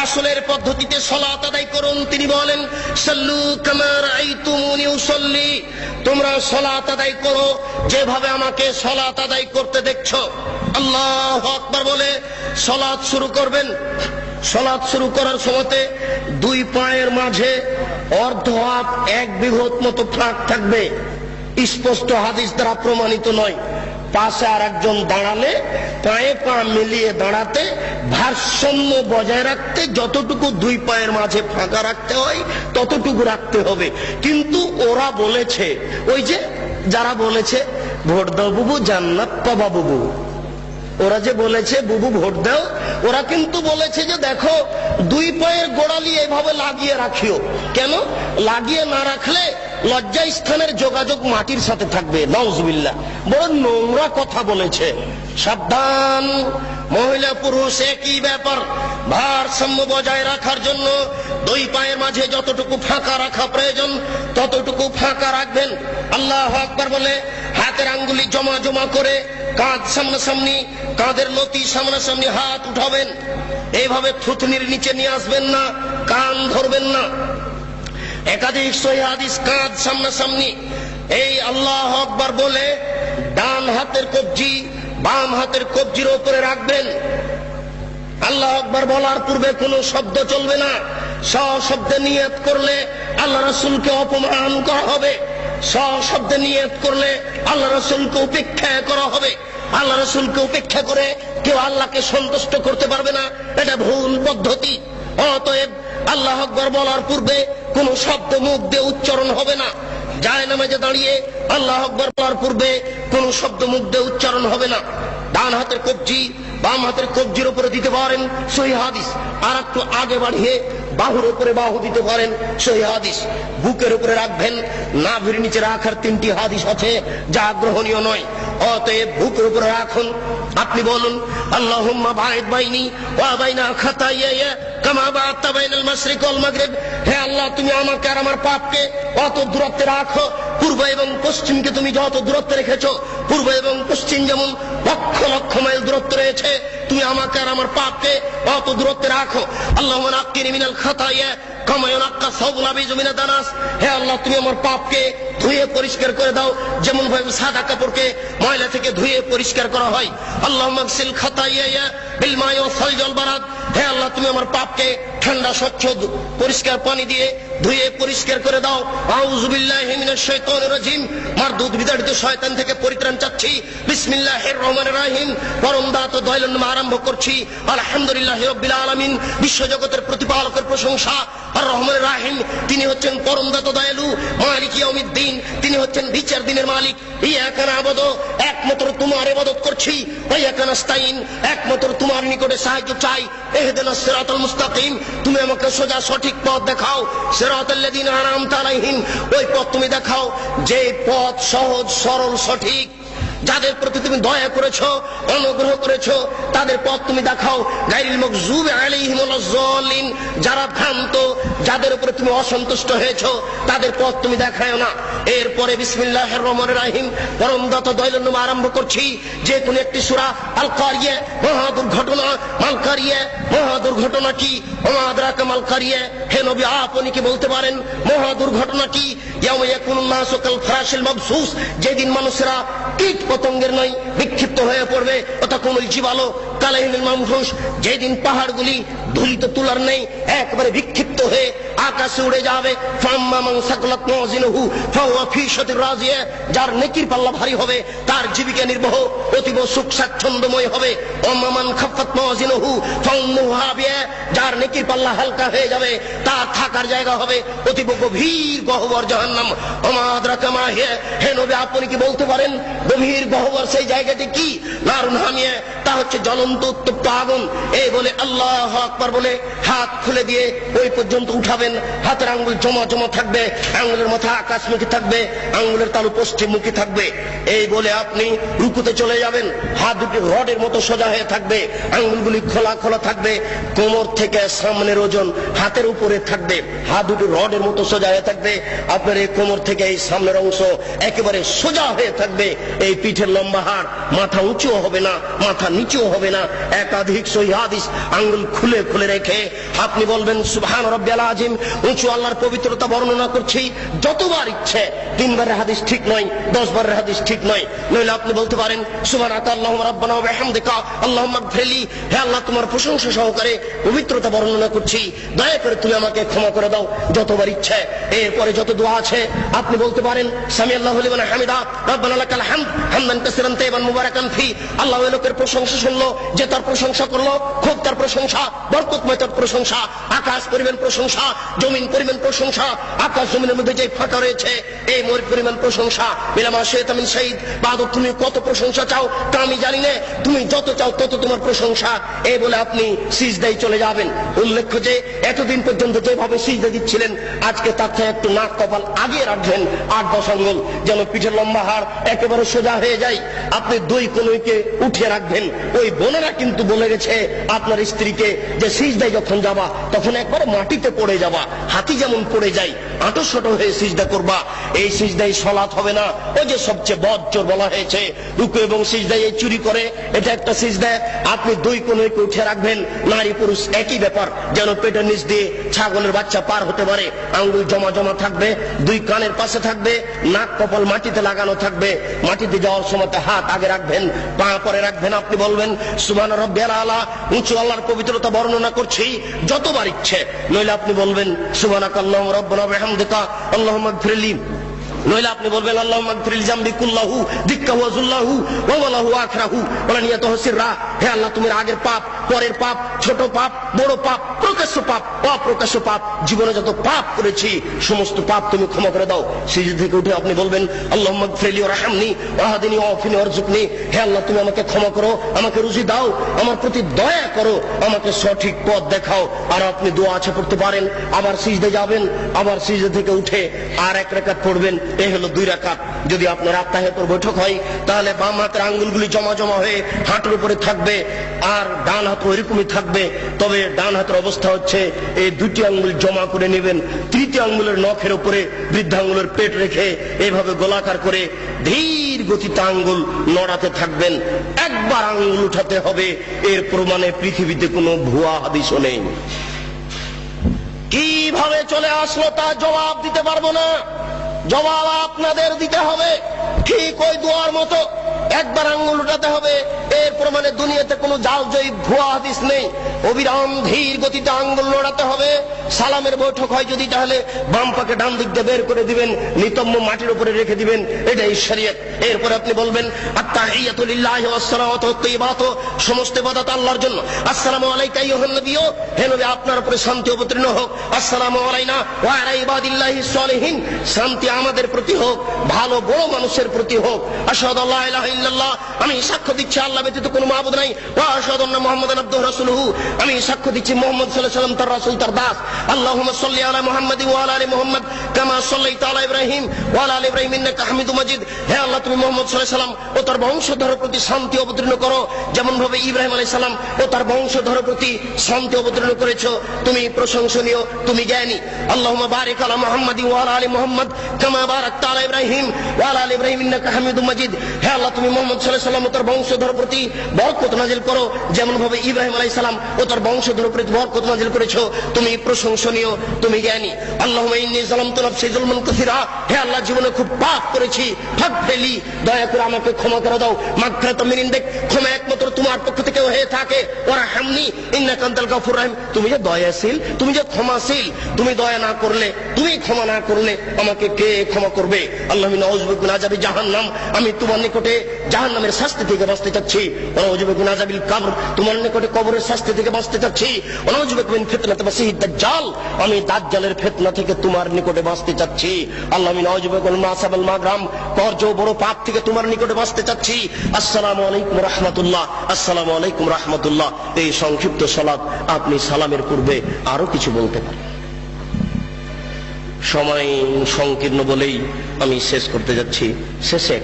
রাসুলের পদ্ধতিতে সলাত আদায় করুন। তিনি বলেন, সাল্লু কামার উসল্লি। তোমরা সলাত আদায় করো, যেভাবে আমাকে সলাত আদায় করতে দেখছ। আল্লাহ আকবার বলে, সলাত শুরু করবেন। সলাৎ শুরু করার সময়তে দুই পায়ের মাঝে অর্ধ হাত এক বিঘত মতো ফাঁক থাকবে। স্পষ্ট হাদিস দ্বারা প্রমাণিত নয়। পাশে আর একজন দাঁড়ালে পায়ে পা মিলিয়ে দাঁড়াতে ভারসাম্য বজায় রাখতে যতটুকু দুই পায়ের মাঝে ফাঁকা রাখতে হয়, ততটুকু রাখতে হবে। কিন্তু ওরা বলেছে, ওই যে যারা বলেছে, ভোট দাও বুবু, জান্নাত বুবু। ওরা যে বলেছে, বুবু ভোট দাও, ওরা কিন্তু বলেছে যে দেখো, দুই পায়ের গোড়ালি এভাবে লাগিয়ে রাখিও। কেন? লাগিয়ে না রাখলে লজ্জা স্থানের যোগাযোগ মাটির সাথে থাকবে নওজবিল্লা বড় নোংরা কথা বলেছে। সাবধান, মহিলা পুরুষ, একই ব্যাপার। ভারসাম্য বজায় রাখার জন্য দুই পায়ের মাঝে যতটুকু ফাঁকা রাখা প্রয়োজন, ততটুকু ফাঁকা রাখবেন। আল্লাহ আকবার বলে, হাতের আঙ্গুলি জমা জমা করে কাঁধ সামনাসামনি, কাঁধের লতি সামনাসামনি হাত উঠাবেন। এইভাবে থুতনির নিচে নিয়ে আসবেন না, কান ধরবেন না। একাধিক সহি হাদিস কাঁধ সামনাসামনি। এই আল্লাহ আকবার বলে, ডান হাতের কবজি, বাম হাতের কবজির ওপরে রাখবেন। আল্লাহ আকবার বলার পূর্বে কোনো শব্দ চলবে না। সশব্দে নিয়ত করলে আল্লাহ রসুলকে অপমান করা হবে। সশব্দে নিয়ত করলে আল্লাহ রসুলকে উপেক্ষা করা হবে। আল্লাহ রসুলকে উপেক্ষা করে কেউ আল্লাহকে সন্তুষ্ট করতে পারবে না। এটা ভুল পদ্ধতি। অতএব আল্লাহ আকবর বলার পূর্বে কোন শব্দ মুখ দিয়ে উচ্চারণ হবে না। যায় নামাজে দাঁড়িয়ে আল্লাহ আকবর বলার পূর্বে কোন শব্দ মুখ দিয়ে উচ্চারণ হবে না। ডান হাতের কবজি বাম হাতের কবজির উপরে দিতে পারেন সহি হাদিস। আর একটু আগে বাড়িয়ে বাহুর উপরে বাহু দিতে পারেন, সেই হাদিস বুকের উপরে রাখবেন, নাভির নিচে রাখার তিনটি হাদিস আছে, যা আগ্রহণীয় নয়। অতএব বুকের উপরে রাখুন। আপনি বলুন, আল্লাহুম্মা বাঈদ বাইনি ওয়া বাইনা খাতাইয়া কামা বাত্তা বাইনাল মাশরিক ওয়াল মাগরিব। হে আল্লাহ, তুমি আমাকে আর আমার পাপকে অত দূরত্বে রাখো পূর্ব এবং পশ্চিমকে তুমি যত দূরত্বে রেখেছো, পূর্ব এবং পশ্চিম যেমন লক্ষ লক্ষ মাইল দূরত্ব রয়েছে, তুমি আমাকে আর আমার পাপকে অত দূরত্বে রাখো। আল্লাহ খাতাইয়া আল্লাহ, তুমি আমার পাপকে ধুয়ে পরিষ্কার করে দাও, যেমন ভাবে সাদা কাপড়কে ময়লা থেকে ধুয়ে পরিষ্কার করা হয়। আল্লাহ বিল বারাদ। হে আল্লাহ, তুমি আমার পাপকে ঠান্ডা, স্বচ্ছ পরিষ্কার পানি দিয়ে ধুয়ে পরিষ্কার করে দাও। বিশ্বজগতের প্রতিপালকের প্রশংসা। আর তিনি হচ্ছেন পরম দাত দয়ালু। মালিক ইয়াউমিদ্দিন। তিনি হচ্ছেন বিচার দিনের মালিক। নাবুদু একমাত্র তোমার ইবাদত করছি। নাস্তাইন একমাত্র তোমার নিকটে সাহায্য চাই। তুমি আমাকে সোজা সঠিক পথ দেখাও। সিরাতাল্লাযিনা আনআমতা ওই পথ তুমি দেখাও যে পথ সহজ, সরল, সঠিক। যাদের প্রতি তুমি দয়া করেছ, অনুগ্রহ করেছ, তাদের পথ তুমি দেখাও। গাইরিল মকজুব যারা ভ্রান্ত, যাদের উপরে তুমি অসন্তুষ্ট হয়েছো, তাদের পথ তুমি দেখায় না। এরপরে বিসমিল্লাহির রহমানির রহিম পরম দত দয়ালুম আরম্ভ করছি, যে কোন একটি সুরা, আলকারিয়ে, মহা দুর্ঘটনা। মাল কারিয়া মহা দুর্ঘটনা কি? ওমা আদরাকা মাল হে নবী, আপনি কি বলতে পারেন, মহা দুর্ঘটনা কি? ইয়াউমা ইয়াকুনুন নাসু কাল ফরাশিল যেদিন মানুষেরা কীট পতঙ্গের নয়, বিক্ষিপ্ত হয়ে পড়বে অতক্ষণ জীবালো কালাইনুল মামফুস যেদিন পাহাড়গুলি ধুলিত তুলার নেই, একবারে বিক্ষিপ্ত হয়ে আকাশে উড়ে যাবে। যার নেকির পাল্লা ভারী হবে, তার জীবিকা নির্বাহ, অতীব সুখ স্বাচ্ছন্দ্যময় হবে। ওম্মা মান খাফাত হাবিয়া যার নেকির পাল্লা হালকা হয়ে যাবে, তার থাকার জায়গা হবে অতীব গভীর গহ্বর জাহান্নাম। হে নবী, আপনি কি বলতে পারেন গভীর গহ্বর সেই জায়গাটি কি? নারুন হামিয়া তা হচ্ছে জ্বলন্ত উত্তপ্ত আগুন। এই বলে আল্লাহ আকবার বলে, হাত খুলে দিয়ে ওই পর্যন্ত উঠাবেন। হাতের আঙ্গুল জমা জমা থাকবে, আঙ্গুলের মাথা আকাশমুখী থাকবে, আঙ্গুলের তালু পশ্চিমমুখী থাকবে। এই বলে আপনি রুকুতে চলে যাবেন, হাত দুটি রডের মতো সোজা হয়ে থাকবে, আঙ্গুলগুলি খোলা খোলা থাকবে। কোমর কোমর থেকে সামনের ওজন হাতের উপরে থাকবে হাত দুটো রডের মতো সোজা হয়ে থাকবে, আপনার এই কোমর থেকে এই সামনের অংশ একেবারে সোজা হয়ে থাকবে, এই পিঠের লম্বা হাড় মাথা উঁচুও হবে না, মাথা নিচুও হবে না, একাধিক সহি হাদিস আঙ্গুল খুলে খুলে রেখে আপনি বলবেন, সুবহান রব্বিয়াল আজিম উঁচু আল্লাহর পবিত্রতা বর্ণনা করছি, যতবার ইচ্ছে, তিনবারের হাদিস ঠিক নয় দশ বারের হাদিস ঠিক নয়, নইলে আপনি বলতে পারেন, সুবহানাকা আল্লাহুম্মা রাব্বানা আল্লাহুম্মা গফিরলি হে আল্লাহ তোমার প্রশংসা সহকারে পবিত্রতা বর্ণনা করছি, দয়া করে তুমি আমাকে ক্ষমা করে দাও, যতবার ইচ্ছে। এরপরে যত দোয়া আছে, আপনি বলতে পারেন সামি আল্লাহু হামিদা হামদান কাসিরান মুবারাকান ফি। আল্লাহ লোকের প্রশংসা শুনলো, যে তার প্রশংসা করল, খুব তার প্রশংসা, বরকতময় তার প্রশংসা, আকাশ পরিমাণ প্রশংসা, জমিন পরিমাণ প্রশংসা, আকাশ জমিনের মধ্যে যে ফাঁকা রয়েছে, এই মোর পরিমাণ প্রশংসা। বিলামা শেখ আমিন শহীদ বাদক তুমি কত প্রশংসা চাও, তা আমি জানি না, তুমি যত চাও তত তোমার প্রশংসা। এই বলে আপনি সিজদাই চলে যাবেন। উল্লেখ্য যে, এতদিন পর্যন্ত যেভাবে সিজদা দিচ্ছিলেন, আজকে তার থেকে একটু নাক কপাল আগে রাখবেন আট দশ আঙ্গুল, যেন পিঠের লম্বা হাড় একেবারে সোজা হয়ে যায়। আপনি দুই কনুইকে উঠিয়ে রাখবেন। ওই বোনেরা কিন্তু বলে গেছে, আপনার স্ত্রীকে যে সিজদাই যখন যাবা, তখন একবারে মাটিতে পড়ে যাবা, হাতি যেমন পড়ে যায় আটো শটো হয়ে সিজদা করবা। এই সিজদাই সলাৎ হবে না। ওই যে সবচেয়ে বজ্জর বলা হয়েছে, রুকু এবং সিজদাই চুরি করে, এটা একটা সিজদা। আপনি দুই কনুইকে উঠে রাখবেন নারী পুরুষ একই ব্যাপার। যেন পেটের নিচ দিয়ে ছাগলের বাচ্চা পার হতে পারে। আঙ্গুল জমা জমা থাকবে, দুই কানের পাশে থাকবে, নাক কপাল মাটিতে লাগানো থাকবে। মাটিতে যাওয়ার সময় হাত আগে রাখবেন, পা পরে রাখবেন, আপনি বলবেন সুমান আলা উঁচু আল্লাহর পবিত্রতা বর্ণনা করছি, যতবার ইচ্ছে। নইলে আপনি বলবেন সুবানাক আল্লাহ রব্বনা বিহামদিকা, আল্লাহুম্মা নইলে আপনি বলবেন আল্লাহ হে আল্লাহ তুমি আগের পাপ, পরের পাপ, ছোট পাপ, বড় পাপ, প্রকাশ্য পাপ, অপ্রকাশ্য পাপ, জীবনে যত পাপ করেছি, সমস্ত পাপ তুমি ক্ষমা করে দাও। সেই থেকে উঠে আপনি বলবেন আল্লাহ হে আল্লাহ, তুমি আমাকে ক্ষমা করো, আমাকে রুজি দাও, আমার প্রতি দয়া করো, আমাকে সঠিক পথ দেখাও। আর আপনি দোয়া আছে পড়তে পারেন, আবার সিজদে যাবেন, আবার সিজদে থেকে উঠে আর এক রাকাত পড়বেন। এই হলো দুই রাকাত। যদি আপনার আত্মাহেতর বৈঠক হয়, তাহলে বাম হাতের আঙ্গুলগুলি জমা জমা হয়ে হাঁটুর উপরে থাকবে আর ডান হাত ওইরকমই থাকবে। তবে ডান হাতের অবস্থা হচ্ছে, এই দুটি আঙ্গুল জমা করে নেবেন। তৃতীয় আঙ্গুলের নখের উপরে বৃদ্ধাঙ্গুলের পেট রেখে এইভাবে গোলাকার করে ধীর গতিতে আঙ্গুল নড়াতে থাকবেন। একবার আঙ্গুল উঠাতে হবে, এর প্রমাণে পৃথিবীতে কোনো ভুয়া হাদিসও নেই। কীভাবে চলে আসলো তা জবাব দিতে পারব না। জবাব আপনাদের দিতে হবে। ঠিক ওই দোয়ার মতো। একবার আঙ্গুল উঠাতে হবে। এর প্রমাণে দুনিয়াতে কোনো জাল জয়ী ভুয়া হাদিস নেই। অবিরাম ধীর গতিতে আঙ্গুল নড়াতে হবে। সালামের বৈঠক হয় যদি, তাহলে বাম পাকে ডান দিক বের করে দিবেন, নিতম্ব মাটির উপরে রেখে দিবেন। এটাই শরীয়ত। এরপর আপনি বলবেন আত্তাহিয়াতুলিল্লাহি ওয়াসসালাওয়াতু তাইয়্যিবাতু সমস্ত ইবাদত আল্লাহর জন্য। আসসালামু আলাইকা আইয়ুহান নবিয়্যু। হে নবী, আপনার উপরে শান্তি অবতীর্ণ হোক। আসসালামু আলাইনা ওয়া আলা ইবাদিল্লাহিস সালিহিন শান্তি আমাদের প্রতি হোক, ভালো, বড় মানুষের প্রতি হোক। আশহাদু আল্লা আমি সাক্ষ্য দিচ্ছি, আল্লাহ ব্যতীত কোনো মাবুদ নাই। ওয়া আশহাদু আন্না মুহাম্মাদান আবদুহু রাসূলুহু। আমি সাক্ষ্য দিচ্ছি, মুহাম্মদ আলাইহি তার রাসূল, তার দাস। আল্লাহুম্মা সাল্লি আলা মুহাম্মাদ ওয়া আলা আলি কামা সাল্লাইতা আলা ইব্রাহিম ওয়া আলা ইব্রাহিম, ইন্নাকা হামিদুম মাজিদ। হে আল্লাহ, তুমি মুহাম্মদ আলাইহি ও তার বংশধরের প্রতি শান্তি অবতীর্ণ করো। যেমন ভাবে ইব্রাহিম আলাইহিস সালাম ও তার বংশধরের প্রতি শান্তি অবতীর্ণ করেছ, তুমি প্রশংসনীয়, তুমি জ্ঞানী। আল্লাহ বারিক আলা মুহাম্মাদ ওয়া আলা মুহাম্মদ, কামা বারাকতা আলা ইব্রাহিম ওয়া আলা ইব্রাহিম, ইন্নাকা হামিদুম মাজিদ। হে আল্লাহ, তুমি মুহাম্মদ সাল্লাল্লাহু আলাইহি ওয়াসাল্লাম ও তার বংশধরের প্রতি বরকত নাজিল করো। যেমন ভাবে ইব্রাহিম আলাইহিস সালাম ও তার বংশধরের প্রতি বরকত নাজিল করেছ। তুমি প্রশংসনীয়, তুমি জ্ঞানী। ইন্নী কাসীরা। হে আল্লাহ, জীবনে খুব পাপ করেছি। ফাগফিরলি দয়া করে আমাকে ক্ষমা করে দাও। মাগফিরাত মিন ইনদিক ক্ষমা একমাত্র তোমার পক্ষ থেকে হয়ে থাকে। ওরা হামনি ইন্নাকা আনতাল গাফুর রহিম। তুমি যে দয়াশীল, তুমি যে ক্ষমাশীল, তুমি দয়া না করলে, তুমি ক্ষমা না করলে আমাকে কে ক্ষমা করবে? আল্লাহ নাউজুবিকুন আযাবি জাহান্নাম। আমি তোমার নিকটে জাহান্নামের শাস্তি থেকে বাঁচতে চাচ্ছি। ওনাউজুবিকুন আযাবিল কবর। তোমার নিকটে কবরের শাস্তি থেকে বাঁচতে চাচ্ছি। আমি দাজ্জালের ফিতনা থেকে তোমার নিকটে বাঁচতে চাচ্ছি। আল্লাহ আমি নাউজুবিকুন মাসাবাল মাগরাম। বড় পাপ থেকে তোমার নিকটে বাঁচতে চাচ্ছি। আসসালামু আলাইকুম রাহমাতুল্লাহ। আসসালামু আলাইকুম রাহমাতুল্লাহ। এই সংক্ষিপ্ত সালাত আপনি সালামের পূর্বে আরও কিছু বলতে পারেন। সময় সংকীর্ণ বলেই আমি শেষ করতে যাচ্ছি। শেষে